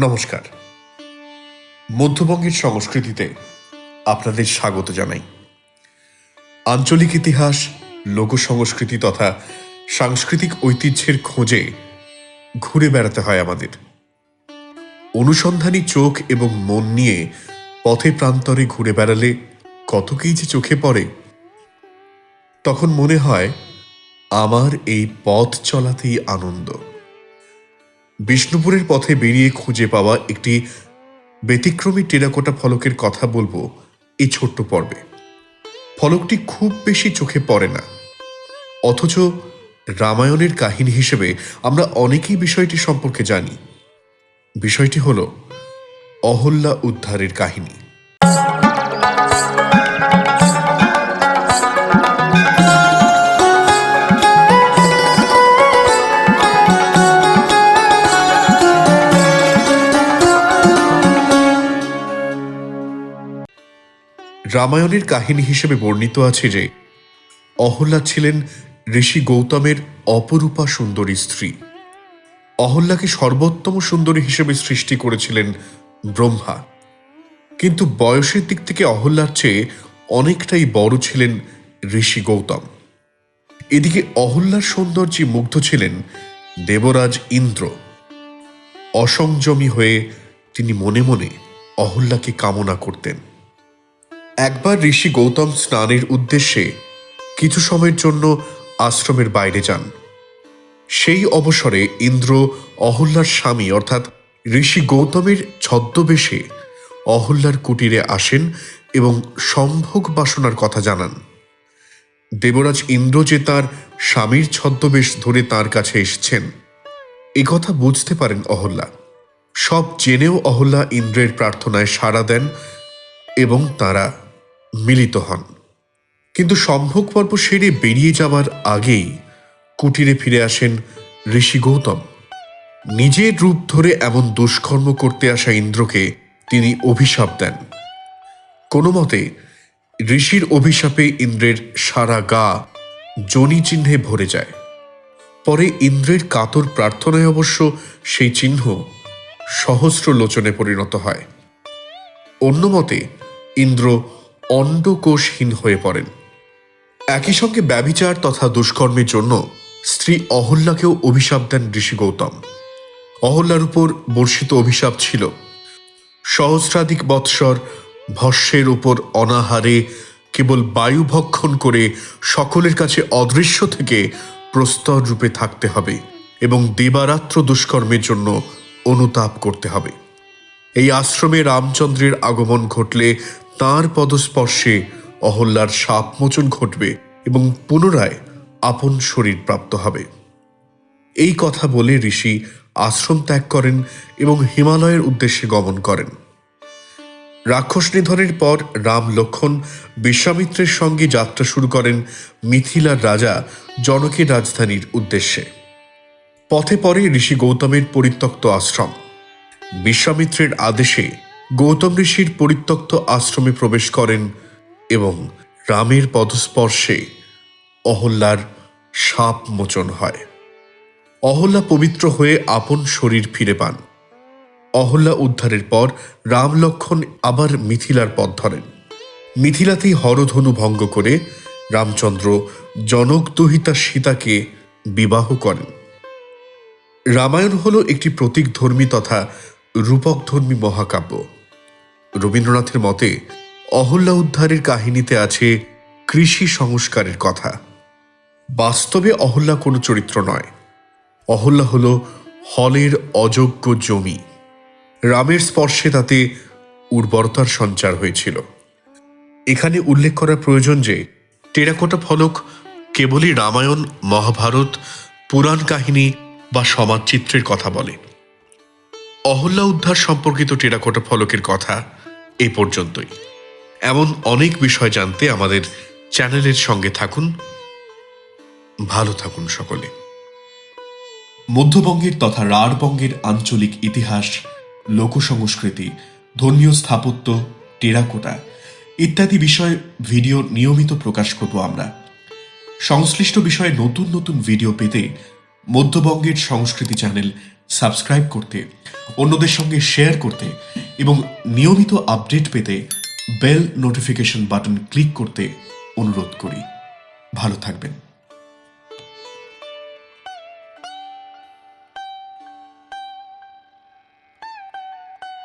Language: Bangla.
নমস্কার। মধ্যবঙ্গের সংস্কৃতিতে আপনাদের স্বাগত জানাই। আঞ্চলিক ইতিহাস লোক সংস্কৃতি তথা সাংস্কৃতিক ঐতিহ্যের খোঁজে ঘুরে বেড়াতে হয় আমাদের। অনুসন্ধানী চোখ এবং মন নিয়ে পথে প্রান্তরে ঘুরে বেড়ালে কত কী যে চোখে পড়ে, তখন মনে হয় আমার এই পথ চলাতেই আনন্দ। বিষ্ণুপুরের পথে বেরিয়ে খুঁজে পাওয়া একটি ব্যতিক্রমী টেরাকোটা ফলকের কথা বলব এই ছোট্ট পর্বে। ফলকটি খুব বেশি চোখে পড়ে না। অথচ রামায়ণের কাহিনী হিসেবে আমরা অনেকেই বিষয়টি সম্পর্কে জানি। বিষয়টি হল অহল্যা উদ্ধারের কাহিনী। রামায়ণের কাহিনী হিসেবে বর্ণিত আছে যে, অহল্যা ছিলেন ঋষি গৌতমের অপরূপা সুন্দরী স্ত্রী। অহল্যাকে সর্বোত্তম সুন্দরী হিসেবে সৃষ্টি করেছিলেন ব্রহ্মা। কিন্তু বয়সের দিক থেকে অহল্যার চেয়ে অনেকটাই বড় ছিলেন ঋষি গৌতম। এদিকে অহল্যার সৌন্দর্যে মুগ্ধ ছিলেন দেবরাজ ইন্দ্র। অসংযমী হয়ে তিনি মনে মনে অহল্যাকে কামনা করতেন। একবার ঋষি গৌতম স্নানের উদ্দেশ্যে কিছু সময়ের জন্য আশ্রমের বাইরে যান। সেই অবসরে ইন্দ্র, অহল্যার স্বামী অর্থাৎ ঋষি গৌতমের ছদ্মবেশে অহল্যার কুটিরে আসেন এবং সম্ভোগ বাসনার কথা জানান। দেবরাজ ইন্দ্র যে তার স্বামীর ছদ্মবেশ ধরে তার কাছে এসেছেন, এ কথা বুঝতে পারেন অহল্যা। সব জেনেও অহল্যা ইন্দ্রের প্রার্থনায় সাড়া দেন এবং তারা মিলিত হন। কিন্তু সম্ভোগ পর্ব সেরে বেরিয়ে যাওয়ার আগেই কুটিরে ফিরে আসেন ঋষি গৌতম। নিজের রূপ ধরে এমন দুষ্কর্ম করতে আসা ইন্দ্রকে তিনি অভিশাপ দেন। কোনো মতে ঋষির অভিশাপে ইন্দ্রের সারা গা জনি চিহ্নে ভরে যায়। পরে ইন্দ্রের কাতর প্রার্থনায় অবশ্য সেই চিহ্ন সহস্র লোচনে পরিণত হয়। অন্য মতে, ইন্দ্র অন্ডকোষহীন হয়ে পড়েন। একই সঙ্গে ব্যভিচার তথা দুষ্কর্মের জন্য স্ত্রী অহল্যাকেও অভিশাপ দেন ঋষি গৌতম। অহল্যার উপর বর্ষিত অভিশাপ ছিল। সহস্রাধিক বৎসর ভস্যের উপর অনাহারে কেবল বায়ু ভক্ষণ করে সকলের কাছে অদৃশ্য থেকে প্রস্তর রূপে থাকতে হবে এবং দেবারাত্র দুষ্কর্মের জন্য অনুতাপ করতে হবে। এই আশ্রমে রামচন্দ্রের আগমন ঘটলে তার পদস্পর্শে অহল্যার সাপমোচন ঘটবে এবং পুনরায় আপন শরীর প্রাপ্ত হবে। এই কথা বলে ঋষি আশ্রম ত্যাগ করেন এবং হিমালয়ের উদ্দেশ্যে গমন করেন। রাক্ষস নিধনের পর রাম লক্ষণ বিশ্বামিত্রের সঙ্গে যাত্রা শুরু করেন মিথিলার রাজা জনকের রাজধানীর উদ্দেশ্যে। পথে পরে ঋষি গৌতমের পরিত্যক্ত আশ্রম। বিশ্বামিত্রের আদেশে গৌতম ঋষির পরিত্যক্ত আশ্রমে প্রবেশ করেন এবং রামের পদস্পর্শে অহল্যার সাপ মোচন হয়। অহল্যা পবিত্র হয়ে আপন শরীর ফিরে পান। অহল্যা উদ্ধারের পর রাম লক্ষণ আবার মিথিলার পথ ধরেন। মিথিলাতেই হরধনু ভঙ্গ করে রামচন্দ্র জনকদহিতা সীতাকে বিবাহ করেন। রামায়ণ হল একটি প্রতীকধর্মী তথা রূপকধর্মী মহাকাব্য। রবীন্দ্রনাথের মতে অহল্যা উদ্ধারের কাহিনীতে আছে কৃষি সংস্কারের কথা। বাস্তবে অহল্যা কোনো চরিত্র নয়। অহল্যা হল হলের অযোগ্য জমি। রামের স্পর্শে তাতে উর্বরতার সঞ্চার হয়েছিল। এখানে উল্লেখ করা প্রয়োজন যে, টেরাকোটা ফলক কেবলই রামায়ণ, মহাভারত, পুরাণ কাহিনী বা সমাজচিত্রের কথা বলে। অহল্যা উদ্ধার সম্পর্কিত টেরাকোটা ফলকের কথা এই পর্যন্তই। এমন অনেক বিষয় জানতে আমাদের চ্যানেলের সঙ্গে থাকুন। ভালো থাকুন সকলে। মধ্যবঙ্গের তথা রাঢ়বঙ্গের আঞ্চলিক ইতিহাস, লোকসংস্কৃতি, ধর্মীয় স্থাপত্য, টেরাকোটা ইত্যাদি বিষয়ে ভিডিও নিয়মিত প্রকাশ করব আমরা। সংশ্লিষ্ট বিষয়ে নতুন নতুন ভিডিও পেতে মধ্যবঙ্গের সংস্কৃতি চ্যানেল সাবস্ক্রাইব করতে, অন্যদের সঙ্গে শেয়ার করতে এবং নিয়মিত আপডেট পেতে বেল নোটিফিকেশন বাটন ক্লিক করতে অনুরোধ করি। ভালো থাকবেন।